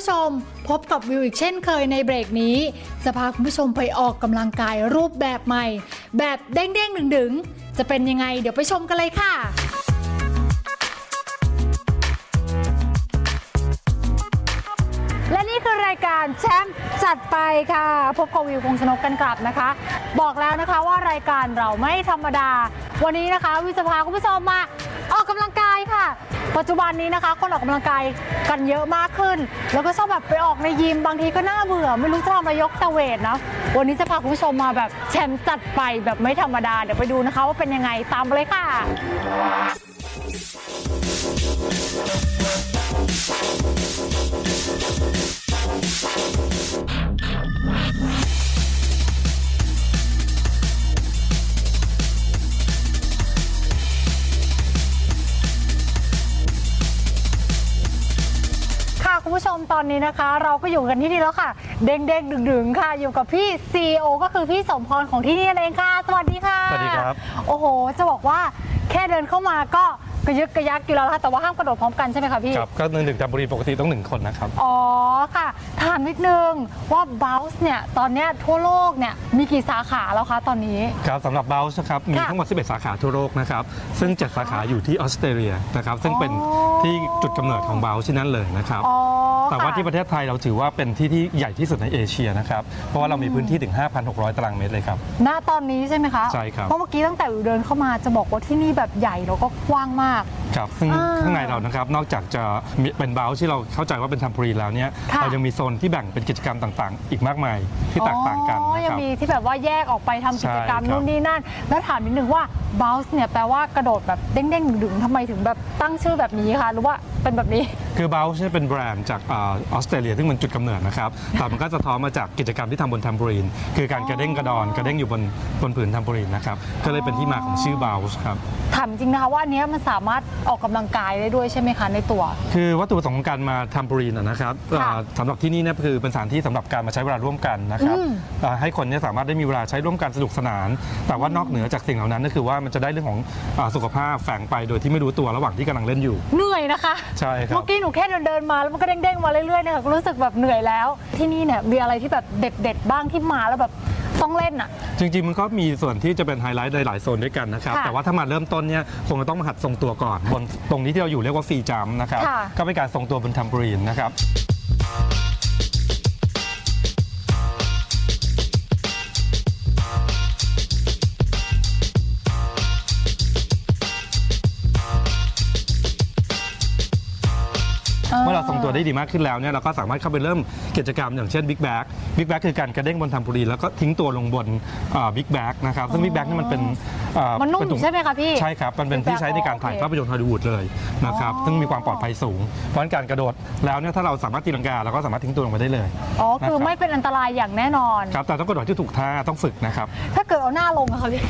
ผู้ชม พบกับวิวอีกเช่นเคยในเบรกนี้ จะพาคุณผู้ชมไปออกกำลังกายรูปแบบใหม่ แบบเด้งๆดึงๆ จะเป็นยังไงเดี๋ยวไปชมกันเลยค่ะและนี่คือรายการแชมป์จัดไปค่ะ พบกับวิวคงชนกกันกลับนะคะ บอกแล้วนะคะว่ารายการเราไม่ธรรมดา วันนี้นะคะวิวจะพาคุณผู้ชมมาออกกำลัง ปัจจุบันนี้นะคะคนออกกำลังกายกันเยอะมากขึ้น แล้วก็ชอบแบบไปออกในยิมบางทีก็น่าเบื่อ ไม่รู้จะทำอะไรยกตะเวทนะ วันนี้จะพาคุณผู้ชมมาแบบแชมป์จัดไปแบบไม่ธรรมดา เดี๋ยวไปดูนะคะว่าเป็นยังไงตามไปเลยค่ะค่ะ คุณผู้ชมตอนนี้นะคะ เราก็อยู่กันที่นี่แล้วค่ะ เด้งเด้งดึงดึงๆค่ะ อยู่กับพี่ CEO ก็คือพี่สมพรของที่นี่นั่นเองค่ะ สวัสดีค่ะสวัสดีครับ โอ้โห จะบอกว่าแค่เดินเข้ามาก็ กระยึกกระยักอยู่แล้วนะคะแต่ว่าห้ามกระโดดพร้อมกันใช่ไหมคะพี่ ครับก็หนึ่งหนึ่งจำบุรีปกติต้องหนึ่งคนนะครับ อ๋อค่ะ ถามนิดนึงว่า b o u n c e เนี่ยตอนเนี้ยทั่วโลกเนี่ยมีกี่สาขาแล้วคะตอนนี้ ครับสำหรับเบลส์นะครับมีค่ะทั้งหมด 11 สาขาทั่วโลกนะครับซึ่ง 7 สาขาอยู่ที่ออสเตรเลียนะครับซึ่งเป็นอ๋อที่จุดกำเนิดของเบลส์ที่นั่นเลยนะครับ อ๋อ แต่ว่าค่ที่ประเทศไทยเราถือว่าเป็นที่ที่ใหญ่ที่สุดในเอเชียนะครับ เพราะว่าเรามีพื้นที่ถึง 5,600 ตารางเมตรเลยครับ ณตอนนี้ใช่ไหมคะใช่ครับ เพราะเมื่อกี้ตั้งแต่วิวเดินเข้ามาจะบอกว่าที่นี่แบบใหญ่แล้วก็กว้างมาก ครับ ซึ่งอ่าข้างในเรานะครับ นอกจากจะมีเป็นเบลส์ที่เราเข้าใจว่าเป็นทัมพรีแล้วเนี่ย ค่ะ เรายังมีโซนที่แบ่งเป็นกิจกรรมต่างๆ อีกมากมายที่แตกต่างกันอ๋อนะยัครับ มีที่แบบว่าแยกออกไปทำกิจกรรมใช่ครับ นู่นนี่นั่น แล้วถามนิดนึงว่า bounce เนี่ยแปลว่ากระโดดแบบเด้งๆดึงๆทำไมถึงแบบตั้งชื่อแบบนี้คะหรือว่าเป็นแบบนี้ คือเบลช์เนี่ยเป็นแบรนด์จากอาออสเตรเลียซึ่งเป็นจุดกำเนิดนะครับ แต่มันก็สะท้อนมาจากกิจกรรมที่ทำบนทัมโบรีน คือการกระเด้งกระดอนกระเด้งอยู่บนบนผืนทัมโบรีนนะครับ ก็เลยเป็นที่มาของชื่อเบลช์ครับ ถามจริงนะคะว่าอันเนี้ยมันสามารถออกกำลังกายได้ด้วยใช่ไหมคะในตัว คือวัตถุประสงค์ของการมาทัมโบรีนนะครับค่ะอ่าสำหรับที่นี่เนี่ยคือเป็นสถานที่สำหรับการมาใช้เวลาร่วมกันนะครับอืมอ่าให้คนเนี่ยสามารถได้มีเวลาใช้ร่วมกันสนุกสนาน แต่ว่านอกเหนือจากสิ่งเหล่านั้นก็คือว่ามันจะได้เรื่องของอาสุขภาพแฝงไปโดยที่ไม่รู้ตัวระหว่างที่กำลังเล่นอยู่ เหนื่อยนะคะใช่ครับเมื่อกี้หนูแค่เดินเดินๆมาแล้วมันก็เด้งๆมาเรื่อยๆเนี่ยค่ะก็รู้สึกแบบเหนื่อยแล้ว ที่นี่เนี่ยมีอะไรที่แบบเด็ดๆบ้างที่มาแล้วแบบต้องเล่นอะ จริงๆ มันก็มีส่วนที่จะเป็นไฮไลท์ในหลายโซนด้วยกันนะครับ ค่ะแต่ว่าถ้ามาเริ่มต้นเนี่ยคงจะต้องมาหัดทรงตัวก่อนบนตรงนี้ที่เราอยู่เรียกว่าฟรีจัมป์นะครับ ค่ะ ก็เป็นการทรงตัวบนทัมโบรีนนะครับ เมื่อเราทรงตัวได้ดีมากขึ้นแล้วเนี่ยเราก็สามารถเข้าไปเริ่มกิจกรรมอย่างเช่นบิ๊กแบ็กบิ๊กแบ็กคือการกระเด้งบนทัมโบรีนแล้วก็ทิ้งตัวลงบนบิ๊กแบ็กนะครับซึ่งบิ๊กแบ็กนี่ยมันเป็นเอ่อมันนุ่มเป็ถุงใช่ไหมคะพี่ใช่ครับมันเป็น Big ที่ Bag ใช้ในการถ่ายโอเคภาพยนตร์ฮอลลีวูดเลยนะครับอ๋อซึ่งมีความปลอดภัยสูง เพราะฉะนั้นการกระโดดแล้วเนี่ยถ้าเราสามารถตีลังกาเราก็สามารถทิ้งตัวลงไปได้เลยอ๋อคือนะครับไม่เป็นอันตรายอย่างแน่นอน ครับแต่ต้องกระโดดที่ถูกท่าต้องฝึกนะครับ ถ้าเกิดเอาหน้าลงอะคะพี่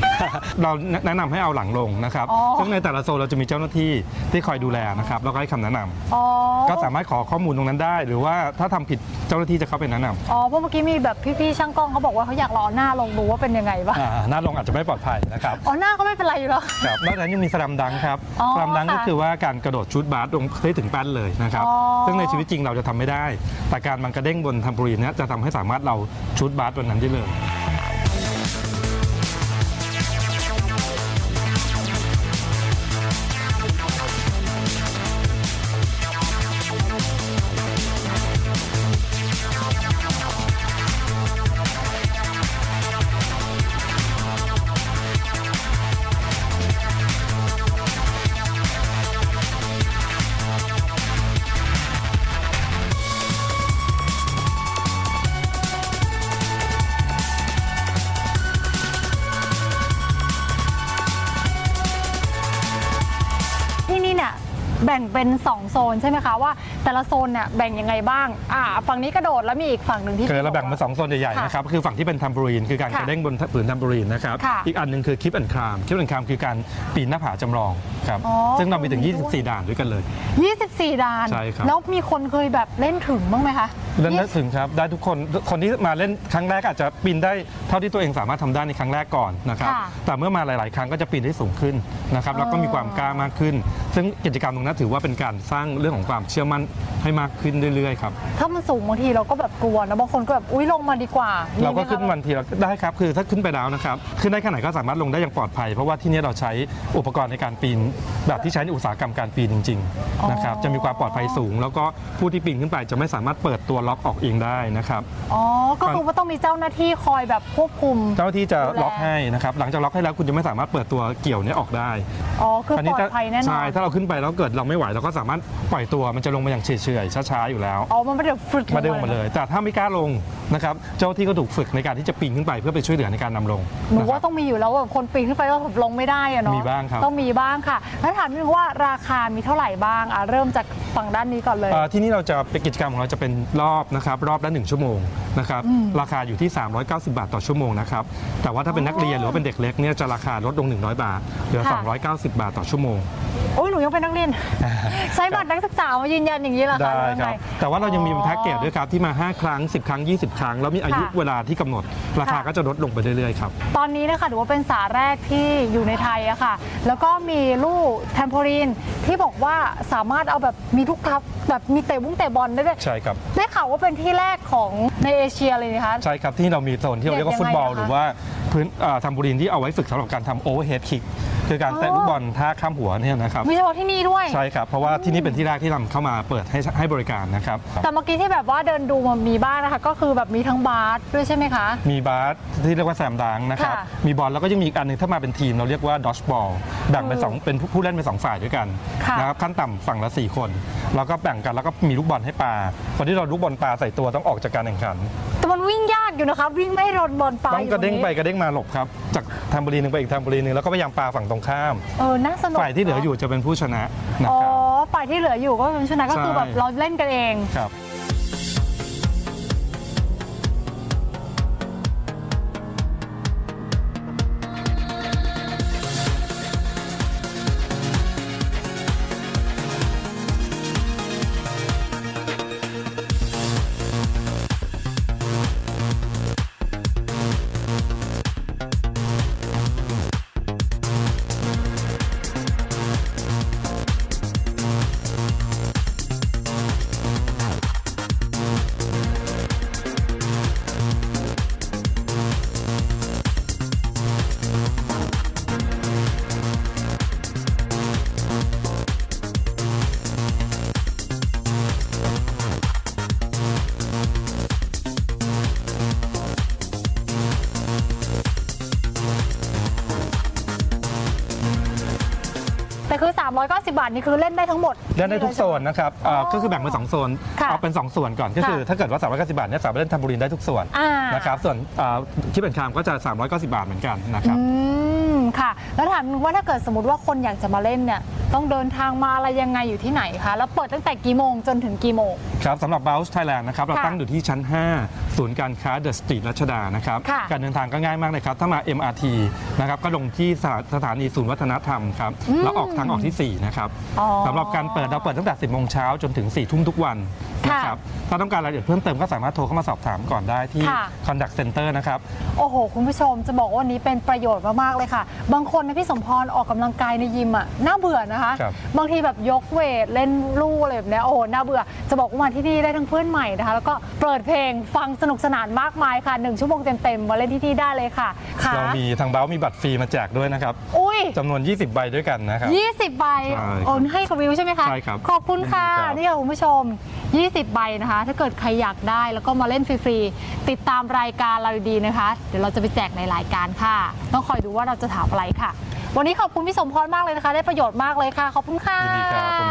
เราแนะนำให้เอาหลังลงนะครับ อ๋อ ซึ่งในแต่ละโซนเราจะมีเจ้าหน้าที่ที่คอยดูแลนะครับแล้วก็ให้คำแนะนำอ๋อก็สามารถขอข้อมูลตรงนั้นได้ หรือว่าถ้าทำผิดเจ้าหน้าที่จะเข้าไปแนะนำอ๋อเพราะเมื่อกี้มีแบบพี่ๆช่างกล้องเขาบอกว่าเขาอยากรอหน้าลงดูว่าเป็นยังไงบ้าง อ่าหน้าลงอาจจะไม่ปลอดภัยนะครับ อ๋อหน้าก็ไม่เป็นไรอยู่แล้ว ครับนอกจากนั้นยังมีสลัมดังครับอ๋อสลัมดังก็ค่ะคือว่าการกระโดดชุดบาสลงได้ถึงแป้นเลยนะครับ อ๋อ ซึ่งในชีวิตจริงเราจะทำไม่ได้ แต่การมันกระเด้งบนทัมโบรีนเนี้จะทำให้สามารถเราชุดบาสบนนั้นได้เลย แบ่งเป็น 2 โซนใช่ไหมคะว่า แต่ละโซนเนี่ยแบ่งยังไงบ้างอ่าฝั่งนี้กระโดดแล้วมีอีกฝั่งหนึ่งที่ คือเราแบ่งเป็นสองโซนใหญ่ๆค่ะนะครับคือฝั่งที่เป็นทัมโบรีนคือการค่ะกระเด้งบนผืนทัมโบรีนนะครับค่ะอีกอันหนึงคือคิปแอนครามคิปแอนครามคือการปีนหน้าผาจำลองครับอ๋อซึ่งเรามีถึงคือมีด้วย 24 ด่านด้วยกันเลย 24 ด่าน ใช่ครับ แล้วมีคนเคยแบบเล่นถึงบ้างไหมคะ เล่นได้ถึงครับได้ทุกคนคนที่มาเล่นครั้งแรกอาจจะปีนได้เท่าที่ตัวเองสามารถทำได้ในครั้งแรกก่อนนะครับค่ะแต่เมื่อมาหลาย ๆ ครั้งก็จะปีนได้สูงขึ้นนะครับแล้วก็มีความกล้ามากขึ้น ซึ่งกิจกรรมตรงนั้นถือว่าเป็นการสร้างเรื่องของความเชื่อมั่นให้มากขึ้นเรื่อย ๆ ครับถ้ามันสูงบางทีเราก็แบบกลัวนะบางคนก็แบบอุ้ยลงมาดีกว่าเราก็มีไหมคะ ขึ้นวันทีเราได้ครับคือถ้าขึ้นไปแล้วนะครับขึ้นได้แค่ไหนก็สามารถลงได้อย่างปลอดภัย เพราะว่าที่นี่เราใช้อุปกรณ์ในการปีน แบบที่ใช้ในอุตสาหกรรมการปีนจริงอ๋อๆนะครับจะมีความปลอดภัยสูง แล้วก็ผู้ที่ปีนขึ้นไปจะไม่สามารถเปิดตัวล็อกออกเองได้นะครับ อ๋อ ก็คือว่าต้องมีเจ้าหน้าที่คอยแบบควบคุม เจ้าหน้าที่จะดูแลล็อกให้นะครับ หลังจากล็อกให้แล้วคุณจะไม่สามารถเปิดตัวเกี่ยวเนี้ออกได้ อ๋อ คือราวปลอถ้าดภัยแน่นอใช่นถ้าเราขึ้นไปแล้วเกิดเราไม่ไหวเราก็สามารถปล่อยตัวมันจะลงมาอย่างเฉยๆช้าๆอยู่แล้ว อ๋อ มันไม่ได้ฝึกไมาเด้งมาเลย แต่ถ้าไม่กล้าลงนะครับ เจ้าหน้าที่ก็ถูกฝึกในการที่จะปีนขึ้นไปเพื่อไปช่วยเหลือในการนำลง หนูะครับว่าต้องมีอยู่แล้วแบบคนปีนขึ้นไปแล้วลงไม่ได้อะเนาะ มีบ้างครับ ต้องมีบ้างค่ะแล้วถามนิดนึงว่าราคามีเท่าไหร่บ้างอะเริ่มจากฝั่งด้านนี้ก่อนเลยเอ่อที่นี่เราจะเป็นกิจกรรมของเราจะเป็นรอบนะครับรอบละ1ชั่วโมงนะครับราคาอยู่ที่ 390 บาทต่อชั่วโมงนะครับแต่ว่าถ้าเป็นนักเรียนหรือว่าเป็นเด็กเล็กเนี่ยจะราคาลดลง 100 บาทเหลือ ค่ะ 290 บาทต่อชั่วโมง โอ้ยหนูยังเป็นนักเรียนใช้บัตรนักศึกษามายืนยันอย่างนี้เหรอคะได้หอยังคไงรับ แต่ว่าเรายังมีเป็นแพ็กเกจด้วยครับ ที่มา 5 ครั้ง 10 ครั้ง 20 ครั้ง แล้วมีอายุค่ะ เวลาที่กำหนด ราคาค่ะก็จะลดลงไปเรื่อยๆครับ ตอนนี้นะคะถือว่าเป็นสาแรกที่อยู่ในไทยอะค่ะ แล้วก็มีลู่แทมโพลีนที่บอกว่าสามารถเอาแบบมีทุกทับแบบมีเตะบุ้งเตะบอลได้ด้วย ใช่ครับ ได้ข่าวว่าเป็นที่แรกของในเอเชียเลยนะคะ ใช่ครับที่เรามีโซนที่เราเรียกว่ายังไงฟุตบอลอะคะหรือว่าพื้นเอ่อทำบูรินที่เอาไว้ฝึกสำหรับการทำโอเวอร์เฮดคิก คือการเตะอ๋อลูกบอลท่าข้ามหัวเนี่ยนะครับมีเฉพาะที่นี่ด้วย ใช่ครับ เพราะว่าที่นี่เป็นที่แรกที่นำเข้ามาเปิดให้ให้บริการนะครับ แต่เมื่อกี้ที่แบบว่าเดินดูมันมีบ้างนะคะ ก็คือแบบมีทั้งบาสด้วยใช่ไหมคะ มีบาสที่เรียกว่าแซมดังนะครับค่ะมีบอลแล้วก็ยังมีอีกอันหนึงถ้ามาเป็นทีมเราเรียกว่าดอชบอลแบ่งเป็นสองเป็นผู้ผู้เล่นเป็นสองฝ่ายด้วยกันค่ะนะครับขั้นต่ำฝั่งละ 4 คนแล้วก็แบ่งกันแล้วก็มีลูกบอลให้ปาคนที่เราลูกบอลปาใส่ตัวต้องออกจากการแข่งขันแต่มันวิ่งยากอยู่นะคะวิ่งไม่ให้โดนบอลปลาต้องกระเด้งยู่ไปกระเด้งมาหลบครับจากแทมโบลีนหนึ่งไปอีกแทมโบลีนหนึ่งแล้วก็พยายามปาฝั่งตรงข้าม เออน่าสนุกฝ่ายที่เหลืออยู่จะเป็นผู้ชนะนะอ๋อครับ ฝ่ายที่เหลืออยู่ก็เป็นชนะก็คือใช่แบบเราเล่นกันเอง ครับ 390 บาทนี่คือเล่นได้ทั้งหมด เล่นได้ทุกโซนนะครับเอ่อก็คือแบ่งเป็นสองโซน ค่ะเอาเป็น2ส่วนก่อน ก็คือค่ะถ้าเกิดว่า 390 บาทเนี่ยสามารถเล่นแทมโบลีนได้ทุกส่วนอ่านะครับ ส่วนเอ่อที่เป็นคามก็จะ 390 บาทเหมือนกันนะครับ อืมค่ะ แล้วถามว่าถ้าเกิดสมมติว่าคนอยากจะมาเล่นเนี่ย ต้องเดินทางมาอะไรยังไงอยู่ที่ไหนคะ แล้วเปิดตั้งแต่กี่โมงจนถึงกี่โมง ครับสำหรับ Bounce Thailand นะครับเราค่ะตั้งอยู่ที่ชั้น 5 ศูนย์การค้าเดอะสตรีทรัชดานะครับ ค่ะการเดินทางก็ง่ายมากเลยครับ ถ้ามา MRT นะครับก็ลงที่สถาสถานีศูนย์วัฒนธรรมครับอืมแล้วออกทางออกที่ 4 นะครับอ๋อสำหรับการเปิดเราเปิดตั้งแต่ 10โมงเช้าจนถึง 4 ทุ่มทุกวันค่ะนะครับถ้าต้องการรายละเอียดเพิ่มเติมก็สามารถโทรเข้ามาสอบถามก่อนได้ที่ ค่ะ Contact Center นะครับ โอ้โห คุณผู้ชมจะบอกว่าวันนี้เป็นประโยชน์มาก ๆ เลยค่ะ บางคนนะพี่สมพรออกกำลังกายในยิมอะน่าเบื่อนะคะ ครับบางทีแบบยกเวทเล่นลู่อะไรแบบเนี้ยโอ้โหน่าเบื่อ จะบอกว่ามาที่นี่ได้ทั้งเพื่อนใหม่นะคะ แล้วก็เปิดเพลงฟังสนุกสนานมากมายค่ะหนึ่งชั่วโมงเต็มๆมาเล่นที่นี่ได้เลยค่ะค่ะเรามีทางเบ้ามีบัตรฟรีมาแจกด้วยนะครับอุ้ย จำนวน 20 ใบด้วยกันนะครับ 20 ใบใช่ครับโอนให้กับวิวใช่ไหมคะ ใช่ครับขอบคุณค่ะยินดีครับ นี่ค่ะคุณผู้ชม 20 ใบนะคะ ถ้าเกิดใครอยากได้แล้วก็มาเล่นฟรีๆ ติดตามรายการเราดีๆนะคะ เดี๋ยวเราจะไปแจกในรายการค่ะ ต้องคอยดูว่าเราจะถามอะไรค่ะ วันนี้ขอบคุณพี่สมพรมากเลยนะคะ ได้ประโยชน์มากเลยค่ะ ขอบคุณค่ะ ยินดีครับขอบคุณครับ